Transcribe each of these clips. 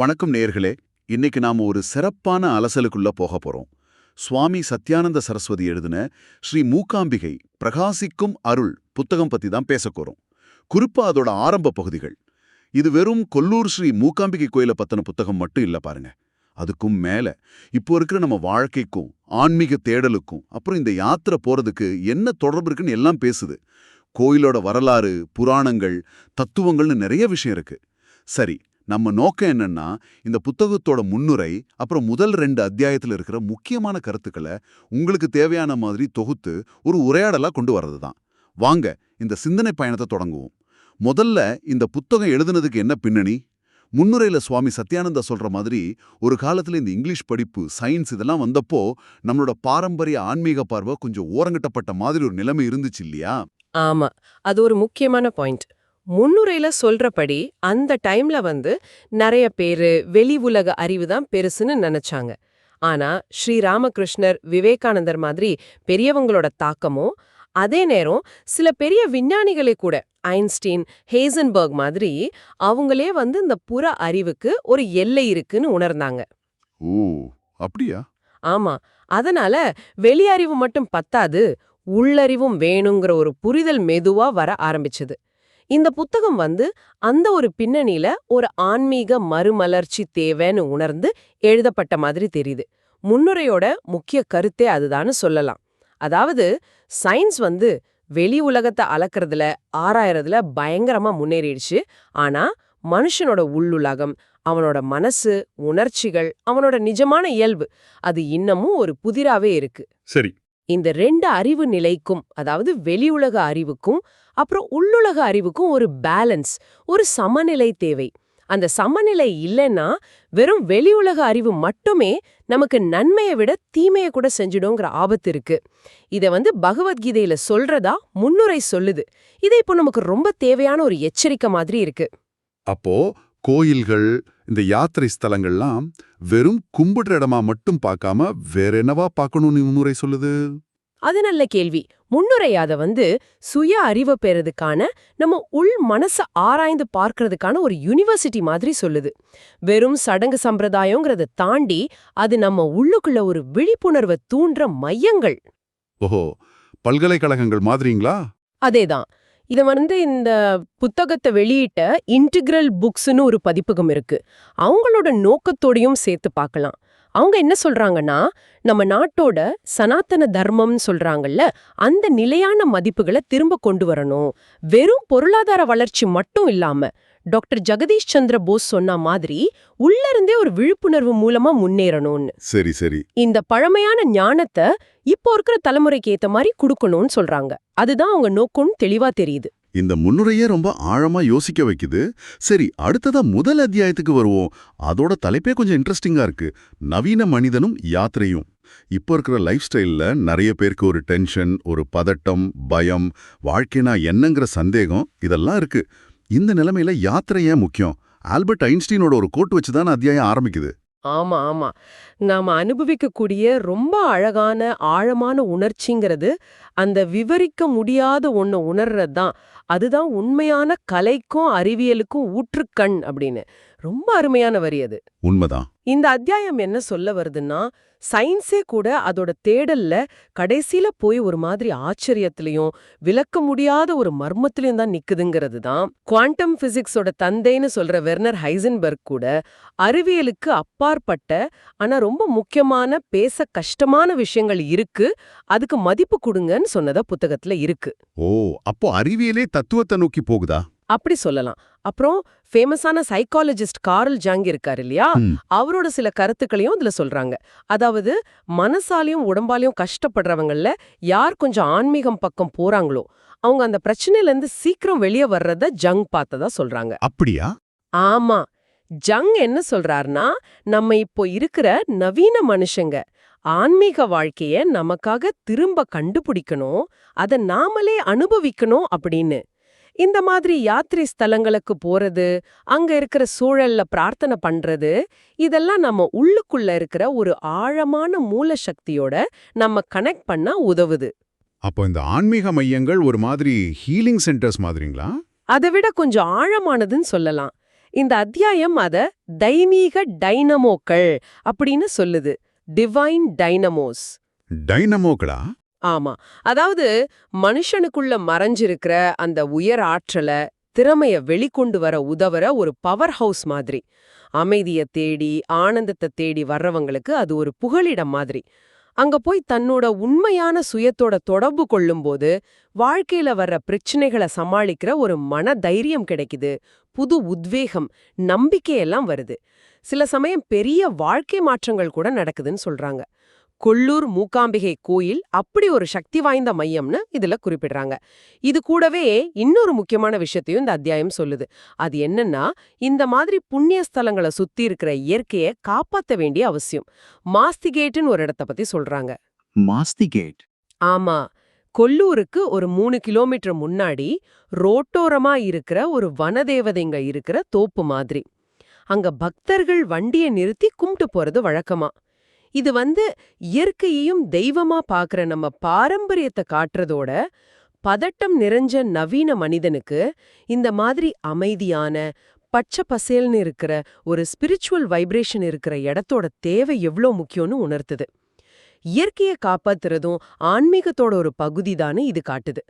வணக்கம் நேர்களே இன்னைக்கு நாம ஒரு சிறப்பான அலசலுக்குள்ள போக போறோம். சுவாமி சத்யானந்த சரஸ்வதி எழுதின ஸ்ரீ மூகாம்பிகை பிரகாசிக்கும் அருள் புத்தகம் பத்தி தான் பேசக்கோறோம் குறிப்பா அதோட ஆரம்ப பகுதிகள். இது வெறும் கொல்லூர் ஸ்ரீ மூகாம்பிகை கோயிலை பத்தின புத்தகம் மட்டும் இல்ல பாருங்க. அதுக்கும் மேல இப்போ இருக்கிற நம்ம வாழ்க்கைக்கும் ஆன்மீக தேடலுக்கும் அப்புறம் இந்த யாத்திரை போறதுக்கு என்ன தொடர்பு இருக்குன்னு எல்லாம் பேசுது. கோயிலோட வரலாறு புராணங்கள் தத்துவங்கள்னு நிறைய விஷயம் இருக்கு. சரி நம்ம நோக்கம் என்னன்னா இந்த புத்தகத்தோட முன்னுரை அப்புறம் முதல் ரெண்டு அத்தியாயத்துல இருக்கிற முக்கியமான கருத்துக்களை உங்களுக்கு தேவையான மாதிரி தொகுத்து ஒரு உரையாடலா கொண்டு வர்றது தான் வாங்க இந்த சிந்தனை பயணத்தை தொடங்குவோம். முதல்ல இந்த புத்தகம் எழுதுனதுக்கு என்ன பின்னணி? முன்னுரையில் சுவாமி சத்யானந்தா சொல்ற மாதிரி ஒரு காலத்துல இந்த இங்கிலீஷ் படிப்பு சயின்ஸ் இதெல்லாம் வந்தப்போ நம்மளோட பாரம்பரிய ஆன்மீக பார்வை கொஞ்சம் ஓரங்கட்டப்பட்ட மாதிரி ஒரு நிலைமை இருந்துச்சு இல்லையா? ஆமா அது ஒரு முக்கியமான பாயிண்ட். முன்னுரையில சொல்றபடி அந்த டைம்ல வந்து நிறைய பேரு வெளி உலக அறிவு தான் பெருசுன்னு நினைச்சாங்க. ஆனா ஸ்ரீ ராமகிருஷ்ணர் விவேகானந்தர் மாதிரி பெரியவங்களோட தாக்கமோ அதே நேரம் சில பெரிய விஞ்ஞானிகளே கூட ஐன்ஸ்டீன் ஹேசன்பர்க் மாதிரி அவங்களே வந்து இந்த புற அறிவுக்கு ஒரு எல்லை இருக்குன்னு உணர்ந்தாங்க. ஓ அப்படியா? ஆமா அதனால வெளியறிவு மட்டும் பத்தாது உள்ளறிவும் வேணுங்கிற ஒரு புரிதல் மெதுவா வர ஆரம்பிச்சது. இந்த புத்தகம் வந்து அந்த ஒரு பின்னணியில ஒரு ஆன்மீக மறுமலர்ச்சி தேவைன்னு உணர்ந்து எழுதப்பட்ட மாதிரி தெரியுது. முன்னுரையோட முக்கிய கருத்தே அதுதான்னு சொல்லலாம். அதாவது சயின்ஸ் வந்து வெளி உலகத்தை அளக்கிறதுல ஆராயறதுல பயங்கரமா முன்னேறிடுச்சு. ஆனா மனுஷனோட உள்ளுலகம் அவனோட மனசு உணர்ச்சிகள் அவனோட நிஜமான இயல்பு அது இன்னமும் ஒரு புதிராவே இருக்கு. சரி இந்த ரெண்டு அறிவு நிலைக்கும் அதாவது வெளியுலக அறிவுக்கும் அப்புறம் உள்ளுலக அறிவுக்கும் ஒரு பேலன்ஸ் ஒரு சமநிலை தேவை. அந்த சமநிலை இல்லைன்னா வெறும் வெளி உலக அறிவு மட்டுமே நமக்கு நன்மையை விட தீமையை கூட செஞ்சிடுங்கிற ஆபத்து இருக்கு. இத வந்து பகவத்கீதையில சொல்றதா முன்னுரை சொல்லுது. இது இப்போ நமக்கு ரொம்ப தேவையான ஒரு எச்சரிக்கை மாதிரி இருக்கு. அப்போ கோயில்கள் இந்த யாத்திரை ஸ்தலங்கள்லாம் வெறும் கும்பிடுற இடமா மட்டும் பார்க்காம வேற என்னவா பார்க்கணும்னு முன்னுரை சொல்லுது? அது நல்ல கேள்வி. முன்னுரை அத வந்து சுய அறிவை பெறதுக்கான நம்ம உள் மனச ஆராய்ந்து பார்க்கறதுக்கான ஒரு யூனிவர்சிட்டி மாதிரி சொல்லுது. வெறும் சடங்கு சம்பிரதாயங்கிறத தாண்டி அது நம்ம உள்ளுக்குள்ள ஒரு விழிப்புணர்வை தூண்டுற மையங்கள். ஓஹோ பல்கலைக்கழகங்கள் மாதிரிங்களா? அதேதான். இது வந்து இந்த புத்தகத்தை வெளியிட்ட இன்டிகிரல் புக்ஸ்னு ஒரு பதிப்பகம் இருக்கு. அவங்களோட நோக்கத்தோடையும் சேர்த்து பார்க்கலாம் அவங்க என்ன சொல்றாங்கன்னா நம்ம நாட்டோட சனாதன தர்மம்னு சொல்றாங்கல்ல அந்த நிலையான மதிப்புகளை திரும்ப கொண்டு வரணும். வெறும் பொருளாதார வளர்ச்சி மட்டும் இல்லாம டாக்டர் ஜெகதீஷ் சந்திர போஸ் சொன்ன மாதிரி உள்ள இருந்தே ஒரு விழிப்புணர்வு மூலமா முன்னேறணும்னு. சரி சரி. இந்த பழமையான ஞானத்தை இப்போ இருக்கிற தலைமுறைக்கு ஏத்த மாதிரி கொடுக்கணும்னு சொல்றாங்க. அதுதான் அவங்க நோக்கம்னு தெளிவா தெரியுது. இந்த முன்னுரையே ரொம்ப ஆழமா யோசிக்க வைக்குது. சரி அடுத்ததா முதல் அத்தியாயத்துக்கு வருவோம். அதோட தலைப்பே கொஞ்சம் இன்ட்ரெஸ்டிங்கா இருக்கு. நவீன மனிதனும் யாத்திரையும் இப்போ இருக்கிற லைஃப் ஸ்டைல்ல நிறைய பேருக்கு ஒரு டென்ஷன் ஒரு பதட்டம் பயம் வாழ்க்கைனா என்னங்கிற சந்தேகம் இதெல்லாம் இருக்கு. இந்த நிலைமையில யாத்திரை ஏன் முக்கியம்? ஆல்பர்ட் ஐன்ஸ்டீனோட ஒரு கோட் வச்சு தான் அத்தியாயம் ஆரம்பிக்குது. ஆமா ஆமா. நாம அனுபவிக்கக்கூடிய ரொம்ப அழகான ஆழமான உணர்ச்சிங்கிறது அந்த விவரிக்க முடியாத ஒன்று உணர்றது தான் அதுதான் உண்மையான கலைக்கும் அறிவியலுக்கும் ஊற்றுக்கண் அப்படின்னு. ரொம்ப அருமையான வரி அது. உண்மைதான் இந்த அத்தியாயம் என்ன சொல்ல வருதுன்னா சயின்ஸே கூட அதோட தேடல்ல கடைசியில போய் ஒரு மாதிரி ஆச்சரியத்திலையும் விளக்க முடியாத ஒரு மர்மத்திலையும் தான் நிக்குதுங்கிறது தான். குவாண்டம் பிசிக்ஸோட தந்தைன்னு சொல்ற வெர்னர் ஹைசன்பர்க் கூட அறிவியலுக்கு அப்பாற்பட்ட ஆனா ரொம்ப முக்கியமான பேச கஷ்டமான விஷயங்கள் இருக்கு. அதுக்கு மதிப்பு கொடுங்கன்னு சொன்னதா புத்தகத்துல இருக்கு. ஓ அப்போ அறிவியலே தத்துவத்தை நோக்கி போகுதா? அப்படி சொல்லலாம். அப்புறம் ஃபேமஸான சைக்காலஜிஸ்ட் கார்ல் ஜங் இருக்காரு இல்லையா. அவரோட சில கருத்துக்களையும் அதுல சொல்றாங்க. அதாவது மனசாலையும் உடம்பாலையும் கஷ்டப்படுறவங்கள யார் கொஞ்சம் ஆன்மீகம் பக்கம் போறாங்களோ அவங்க அந்த பிரச்சனையில இருந்து சீக்கிரம் வெளியே வர்றத ஜங் பார்த்ததா சொல்றாங்க. அப்படியா? ஆமா. ஜங் என்ன சொல்றாருன்னா நம்ம இப்போ இருக்கிற நவீன மனுஷங்க ஆன்மீக வாழ்க்கைய நமக்காக திரும்ப கண்டுபிடிக்கணும் அத நாமளே அனுபவிக்கணும் அப்படின்னு. இந்த மாதிரி யாத்திரை ஸ்தலங்களுக்கு போறது அங்க இருக்கிற சூழல்ல பிரார்த்தனை பண்றது இதெல்லாம் நம்ம உள்ளுக்குள்ள இருக்கிற ஒரு ஆழமான மூல சக்தியோட நம்ம கனெக்ட் பண்ண உதவுது. அப்போ இந்த ஆன்மீக மையங்கள் ஒரு மாதிரி ஹீலிங் சென்டர்ஸ் மாதிரிங்களா? அதை விட கொஞ்சம் ஆழமானதுன்னு சொல்லலாம். இந்த அத்தியாயம் அத தெய்வீக டைனமோக்கள் அப்படின்னு சொல்லுது. டிவைன் டைனமோஸ் டைனமோக்களா ஆமா. அதாவது மனுஷனுக்குள்ள மறைஞ்சிருக்கிற அந்த உயர் ஆற்றல திறமைய வெளிக்கொண்டு வர உதவுற ஒரு பவர் ஹவுஸ் மாதிரி. அமைதிய தேடி ஆனந்தத்தை தேடி வர்றவங்களுக்கு அது ஒரு புகலிடம் மாதிரி. அங்க போய் தன்னோட உண்மையான சுயத்தோட தொடர்பு கொள்ளும்போது வாழ்க்கையில வர்ற பிரச்சனைகளை சமாளிக்கிற ஒரு மன தைரியம் கிடைக்குது. புது உத்வேகம் நம்பிக்கையெல்லாம் வருது. சில சமயம் பெரிய வாழ்க்கை மாற்றங்கள் கூட நடக்குதுன்னு சொல்றாங்க. கொல்லூர் மூகாம்பிகை கோயில் அப்படி ஒரு சக்தி வாய்ந்த மையம்னு இதுல குறிப்பிடுறாங்க. இது கூடவே இன்னொரு முக்கியமான விஷயத்தையும் இந்த அத்தியாயம் சொல்லுது. அது என்னன்னா இந்த மாதிரி புண்ணிய ஸ்தலங்களை சுத்தி இருக்கிற இயற்கையை காப்பாத்த வேண்டிய அவசியம். மாஸ்திகேட்டுன்னு ஒரு இடத்த பத்தி சொல்றாங்க. மாஸ்திகேட்? ஆமா. கொல்லூருக்கு ஒரு மூணு கிலோமீட்டர் முன்னாடி ரோட்டோரமா இருக்கிற ஒரு வனதேவதைங்க இருக்கிற தோப்பு மாதிரி. அங்க பக்தர்கள் வண்டியை நிறுத்தி கும்பிட்டு போறது வழக்கமா. இது வந்து இயற்கையையும் தெய்வமா பாக்குற நம்ம பாரம்பரியத்தை காட்டுறதோட பதட்டம் நிறைஞ்ச நவீன மனிதனுக்கு இந்த மாதிரி அமைதியான பச்சை பசேல்னு இருக்கிற ஒரு ஸ்பிரிச்சுவல் வைப்ரேஷன் இருக்கிற இடத்தோட தேவை எவ்ளோ முக்கியம்னு உணர்த்துது. இயற்கையை காப்பாத்துறதும் ஆன்மீகத்தோட ஒரு பகுதிதான்னு இது காட்டுது.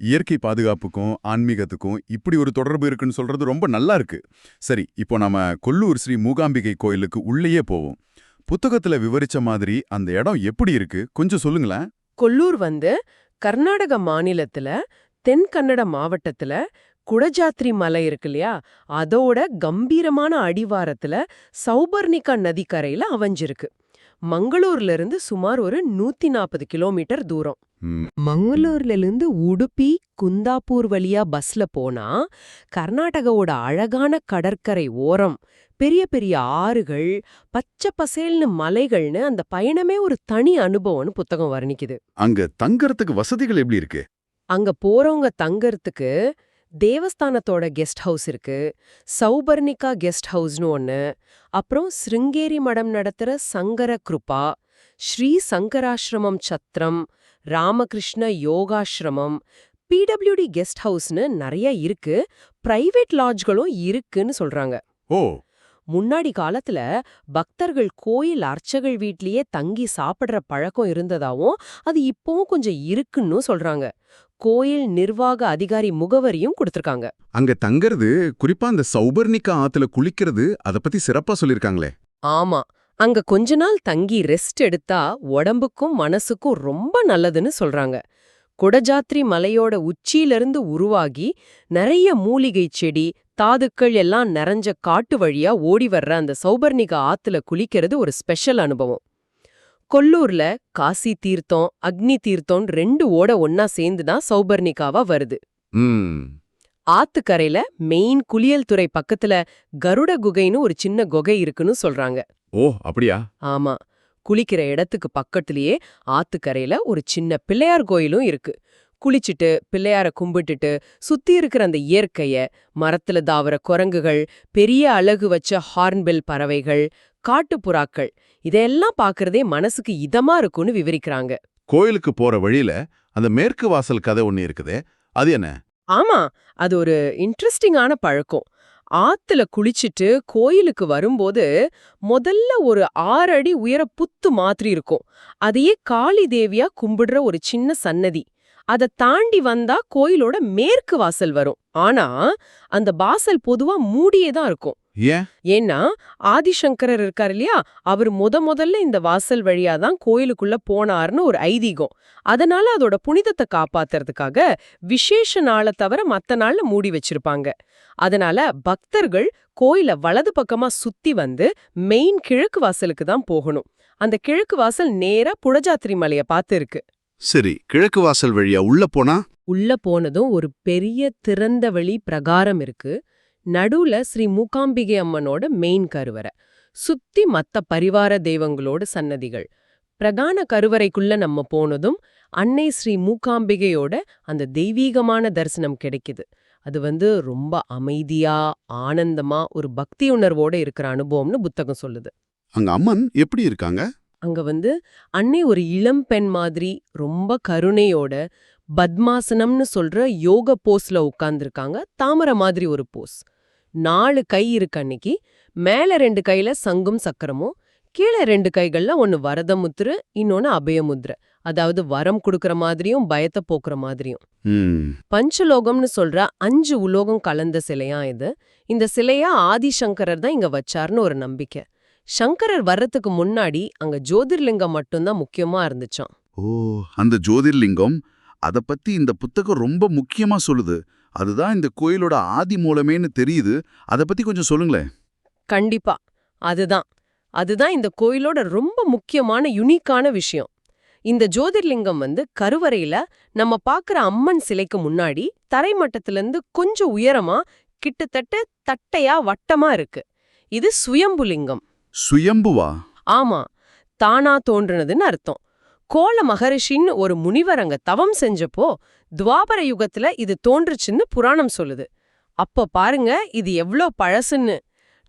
இயற்கை பாதுகாப்புக்கும் ஆன்மீகத்துக்கும் இப்படி ஒரு தொடர்பு இருக்குன்னு சொல்றது ரொம்ப நல்லா இருக்கு. சரி இப்போ நாம கொல்லூர் ஸ்ரீ மூகாம்பிகை கோயிலுக்கு உள்ளேயே போவோம். புத்தகத்துல விவரிச்ச மாதிரி அந்த இடம் எப்படி இருக்கு? கொஞ்சம் சொல்லுங்களேன். கொல்லூர் வந்து கர்நாடக மாநிலத்துல தென் கன்னட மாவட்டத்துல குடஜாத்ரி மலை இருக்கு இல்லையா? அதோட கம்பீரமான அடிவாரத்துல சௌபர்ணிகா நதிக்கரையில அமைஞ்சிருக்கு. மங்களூர்ல இருந்து சுமார் ஒரு நூத்தி நாற்பது கிலோமீட்டர் தூரம். ம், மங்களூர்ல இருந்து உடுப்பி குந்தாப்பூர் வழியா பஸ்ல போனா கர்நாடகாவோட அழகான கடற்கரை ஓரம் பெரிய பெரிய ஆறுகள் பச்சை பசேல்னு மலைகள்னு அந்த பயணமே ஒரு தனி அனுபவம்னு புத்தகம் வர்ணிக்குது. அங்க தங்கறதுக்கு வசதிகள் எப்படி இருக்கு? அங்க போறவங்க தங்கறதுக்கு தேவஸ்தானத்தோட கெஸ்ட் ஹவுஸ் இருக்கு சௌபர்ணிகா கெஸ்ட் ஹவுஸ்னு ஒன்னு அப்புறம் சிருங்கேரி மடம் நடத்துற சங்கர கிருபா ஸ்ரீ சங்கராசிரமம் சத்திரம் ராமகிருஷ்ண யோகாசிரமம் பிடபிள்யூடி கெஸ்ட் ஹவுஸ்னு நிறைய இருக்கு பிரைவேட் லாட்ஜ்களும் இருக்குன்னு சொல்றாங்க. ஓ. முன்னாடி காலத்துல பக்தர்கள் கோயில் அர்ச்சகள் வீட்லயே தங்கி சாப்பிடுற பழக்கம் இருந்ததாவும் அது இப்பவும் கொஞ்சம் இருக்குன்னு சொல்றாங்க. கோயில் நிர்வாக அதிகாரி முகவரியும் கொடுத்திருக்காங்க. அங்க தங்கறது குறிப்பா அந்த சௌபர்ணிகா ஆத்துல குளிக்கிறது அத பத்தி சிறப்பா சொல்லிருக்காங்களே. ஆமா. அங்க கொஞ்ச நாள் தங்கி ரெஸ்ட் எடுத்தா உடம்புக்கும் மனசுக்கும் ரொம்ப நல்லதுன்னு சொல்றாங்க. குடஜாத்ரி மலையோட உச்சியிலிருந்து உருவாகி நிறைய மூலிகை செடி தாதுக்கள் எல்லாம் நிறைஞ்ச காட்டு வழியா ஓடி வர்ற அந்த சௌபர்ணிகா ஆத்துல குளிக்கிறது ஒரு ஸ்பெஷல் அனுபவம். கொல்லூர்ல காசி தீர்த்தம் அக்னி தீர்த்தம் ரெண்டு ஓட ஒன்னா சேர்ந்து தான் சௌபர்ணிகாவா வருது. ஆத்துக்கரையில மெயின் குளியல் துறை பக்கத்துல கருட குகைன்னு ஒரு சின்ன குகை இருக்குன்னு சொல்றாங்க. ஓ அப்படியா? ஆமா. குளிக்கிற இடத்துக்கு பக்கத்திலேயே ஆத்துக்கரையில ஒரு சின்ன பிள்ளையார் கோயிலும் இருக்கு. குளிச்சுட்டு பிள்ளையார கும்பிட்டுட்டு சுத்தி இருக்கிற அந்த இயற்கைய மரத்துல தாவர குரங்குகள் பெரிய அழகு வச்ச ஹார்ன்பில் பறவைகள் காட்டுப்புறாக்கள் இதெல்லாம் பாக்குறதே மனசுக்கு இதமா இருக்கும்னு விவரிக்கிறாங்க. கோயிலுக்கு போற வழியில அந்த மேற்கு வாசல் கதை ஒண்ணு இருக்குதே அது என்ன? ஆமா அது ஒரு இன்ட்ரெஸ்டிங்கான பழக்கம். ஆத்துல குளிச்சுட்டு கோயிலுக்கு வரும்போது முதல்ல ஒரு ஆறு அடி உயர புத்து மாதிரி இருக்கும். அதையே காளி தேவியா கும்பிடுற ஒரு சின்ன சன்னதி. அதை தாண்டி வந்தா கோயிலோட மேற்கு வாசல் வரும். ஆனா அந்த வாசல் பொதுவா மூடியே தான் இருக்கும். ஏன்னா ஆதிசங்கரர் இருக்கார் இல்லையா? அவர் முத முதல்ல இந்த வாசல் வழியா தான் கோயிலுக்குள்ள போனார்னு ஒரு ஐதீகம். அதனால அதோட புனிதத்தை காப்பாத்துறதுக்காக விசேஷ நாளை தவிர மத்த நாள்ல மூடி வச்சிருப்பாங்க. அதனால பக்தர்கள் கோயில வலது பக்கமா சுத்தி வந்து மெயின் கிழக்கு வாசலுக்கு தான் போகணும். அந்த கிழக்கு வாசல் நேரா புடஜாத்திரி மலைய பார்த்து இருக்கு. சரி கிழக்கு வாசல் வழியா உள்ள போனா? உள்ள போனதும் ஒரு பெரிய திறந்த வெளி பிரகாரம் இருக்கு. நடுவுல ஸ்ரீ மூகாம்பிகை அம்மனோட மெயின் கருவறை. சுத்தி மத்த பரிவார தெய்வங்களோட சன்னதிகள். பிரகான கருவறைக்குள்ள நம்ம போனதும் அன்னை ஸ்ரீ மூகாம்பிகையோட அந்த தெய்வீகமான தரிசனம் கிடைக்குது. அது வந்து ரொம்ப அமைதியா ஆனந்தமா ஒரு பக்தி உணர்வோட இருக்கிற அனுபவம்னு புத்தகம் சொல்லுது. அங்க அம்மன் எப்படி இருக்காங்க? அங்க வந்து அன்னை ஒரு இளம் பெண் மாதிரி ரொம்ப கருணையோட பத்மாசனம்னு சொல்ற யோக போஸ்ல உட்கார்ந்திருக்காங்க. தாமரை மாதிரி ஒரு போஸ். நாலு கை இருக்கு அன்னைக்கு. மேல ரெண்டு கையில சங்கும் சக்கரமும் கீழே ரெண்டு கைகள்ல ஒன்னு வரத முத்திரை இன்னொன்னு அபயமுத்திரை அதாவது வரம் கொடுக்கற மாதிரியும் பயத்தை போக்குற மாதிரியும். பஞ்சலோகம்னு சொல்ற அஞ்சு உலோகம் கலந்த சிலையா இது. இந்த சிலையா ஆதிசங்கரர் தான் இங்க வச்சாருன்னு ஒரு நம்பிக்கை. சங்கரர் வர்றதுக்கு முன்னாடி அங்க ஜோதிர்லிங்கம் மட்டும்தான் முக்கியமா இருந்துச்சாம். ஓ அந்த ஜோதிர்லிங்கம் அத பத்தி இந்த புத்தகம் ரொம்ப முக்கியமா சொல்லுது. அதுதான் இந்த கோயிலோட ஆதி மூலமேன்னு தெரியுது. அத பத்தி கொஞ்சம் சொல்லுங்களேன். கண்டிப்பா. அதுதான். அதுதான் இந்த கோயிலோட ரொம்ப முக்கியமான யுனிக்கான விஷயம். இந்த ஜோதிர்லிங்கம் வந்து கருவறையில நம்ம பாக்குற அம்மன் சிலைக்கு முன்னாடி தரைமட்டத்திலிருந்து கொஞ்சம் உயரமா கிட்டத்தட்ட தட்டையா வட்டமா இருக்கு. இது சுயம்புலிங்கம். சுயம்புவா? ஆமா. தானா தோன்றுனதுன்னு அர்த்தம். கோல மகரிஷின்னு ஒரு முனிவர் அங்க தவம் செஞ்சப்போ துவாபர யுகத்துல இது தோன்றுச்சுன்னு புராணம் சொல்லுது. அப்ப பாருங்க இது எவ்ளோ பழசுன்னு.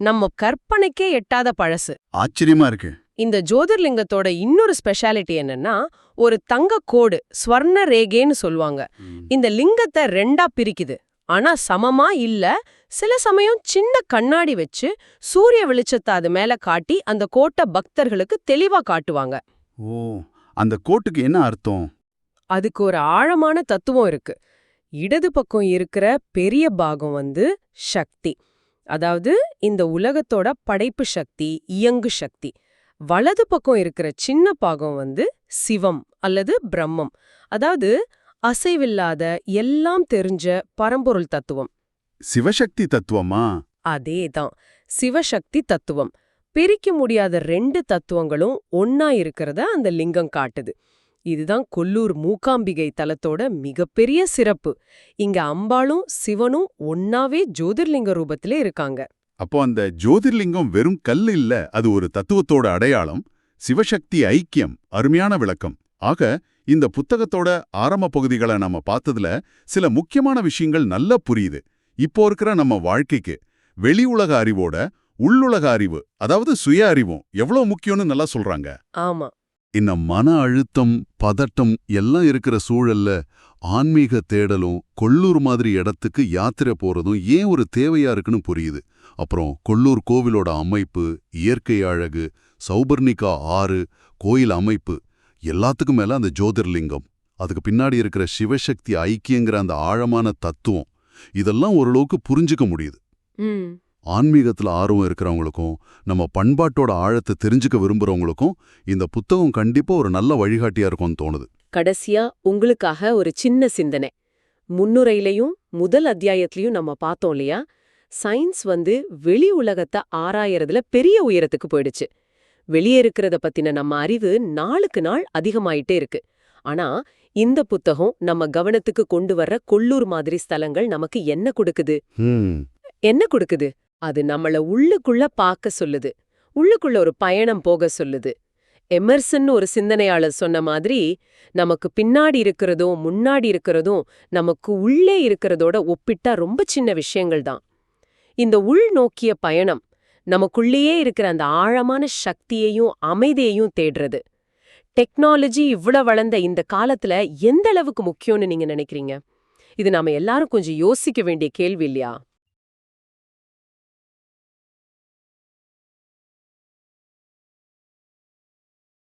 நம்ம கற்பனைக்கே எட்டாத பழசு. ஆச்சரியமா இருக்கு. இந்த ஜோதிர்லிங்கத்தோட இன்னொரு ஸ்பெஷாலிட்டி என்னன்னா ஒரு தங்க கோடு ஸ்வர்ண ரேகேன்னு சொல்லுவாங்க. இந்த லிங்கத்தை ரெண்டா பிரிக்குது. ஆனா சமமா இல்ல சில சமயம் சின்ன கண்ணாடி வச்சு சூரிய வெளிச்சத்தை அது மேல காட்டி அந்த கோட்டை பக்தர்களுக்கு தெளிவா காட்டுவாங்க. ஓ அந்த கோட்டுக்கு என்ன அர்த்தம்? அதுக்கு ஒரு ஆழமான தத்துவம் இருக்கு. இடது பக்கம் இருக்கிற பெரிய பாகம் வந்து சக்தி. அதாவது இந்த உலகத்தோட படைப்பு சக்தி இயங்கு சக்தி. வலது பக்கம் இருக்கிற சின்ன பாகம் வந்து சிவம் அல்லது பிரம்மம். அதாவது அசைவில்லாத எல்லாம் தெரிஞ்ச பரம்பொருள் தத்துவம். சிவசக்தி தத்துவமா? அதேதான். சிவசக்தி தத்துவம். பிரிக்க முடியாத ரெண்டு தத்துவங்களும் ஒன்னா இருக்கிறத அந்த லிங்கம் காட்டுது. இதுதான் கொல்லூர் மூகாம்பிகை தலத்தோட மிகப்பெரிய சிறப்பு. இங்க அம்பாளும் சிவனும் ஒன்னாவே ஜோதிர்லிங்க ரூபத்திலே இருக்காங்க. அப்போ அந்த ஜோதிர்லிங்கம் வெறும் கல் இல்ல அது ஒரு தத்துவத்தோட அடையாளம் சிவசக்தி ஐக்கியம் அருமையான விளக்கம். ஆக இந்த புத்தகத்தோட ஆரம்ப பகுதிகளை நம்ம பார்த்ததுல சில முக்கியமான விஷயங்கள் நல்லா புரியுது. இப்போ இருக்கிற நம்ம வாழ்க்கைக்கு வெளி உலக அறிவோட உள்ளுலக அறிவு அதாவது சுய அறிவும் எவ்வளவு முக்கியம்னு நல்லா சொல்றாங்க. ஆமா. இந்த மன அழுத்தம் பதட்டம் எல்லாம் இருக்கிற சூழல்ல ஆன்மீக தேடலும் கொள்ளூர் மாதிரி இடத்துக்கு யாத்திரை போறதும் ஏன் ஒரு தேவையா இருக்குன்னு புரியுது. அப்புறம் கொள்ளூர் கோவிலோட அமைப்பு இயற்கை அழகு சௌபர்ணிகா ஆறு கோயில் அமைப்பு எல்லாத்துக்கும் மேல அந்த ஜோதிர்லிங்கம் அதுக்கு பின்னாடி இருக்கிற சிவசக்தி ஐக்கியங்கிற அந்த ஆழமான தத்துவம் இதெல்லாம் ஓரளவுக்கு புரிஞ்சுக்க முடியுது. ஆன்மீகத்துல ஆர்வம் இருக்கிறவங்களுக்கும் நம்ம பண்பாட்டோட ஆழத்தை தெரிஞ்சுக்க விரும்புறவங்களுக்கும் இந்த புத்தகம் கண்டிப்பா ஒரு நல்ல வழிகாட்டியா இருக்கும்னு தோணுது. கடைசியா உங்களுக்காக ஒரு சின்ன சிந்தனை. முன்னுரையிலையும் முதல் அத்தியாயத்திலையும் நம்ம பார்த்தோம் இல்லையா? சயின்ஸ் வந்து வெளி உலகத்தை ஆராயறதுல பெரிய உயரத்துக்கு போயிடுச்சு. வெளியே இருக்கிறத பத்தின நம்ம அறிவு நாளுக்கு நாள் அதிகமாயிட்டே இருக்கு. ஆனா இந்த புத்தகம் நம்ம கவனத்துக்கு கொண்டு வர்ற கொள்ளூர் மாதிரி ஸ்தலங்கள் நமக்கு என்ன கொடுக்குது? என்ன கொடுக்குது? அது நம்மள உள்ளுக்குள்ள பார்க்க சொல்லுது. உள்ளுக்குள்ள ஒரு பயணம் போக சொல்லுது. எமர்சன் ஒரு சிந்தனையாளர் சொன்ன மாதிரி நமக்கு பின்னாடி இருக்கிறதும் முன்னாடி இருக்கிறதும் நமக்கு உள்ளே இருக்கிறதோட ஒப்பிட்டா ரொம்ப சின்ன விஷயங்கள் தான். இந்த உள்நோக்கிய பயணம் நமக்குள்ளேயே இருக்கிற அந்த ஆழமான சக்தியையும் அமைதியையும் தேடுறது. டெக்னாலஜி இவ்வளோ வளர்ந்த இந்த காலத்துல எந்த அளவுக்கு முக்கியம்னு நீங்க நினைக்கிறீங்க? இது நாம எல்லாரும் கொஞ்சம் யோசிக்க வேண்டிய கேள்வி இல்லையா?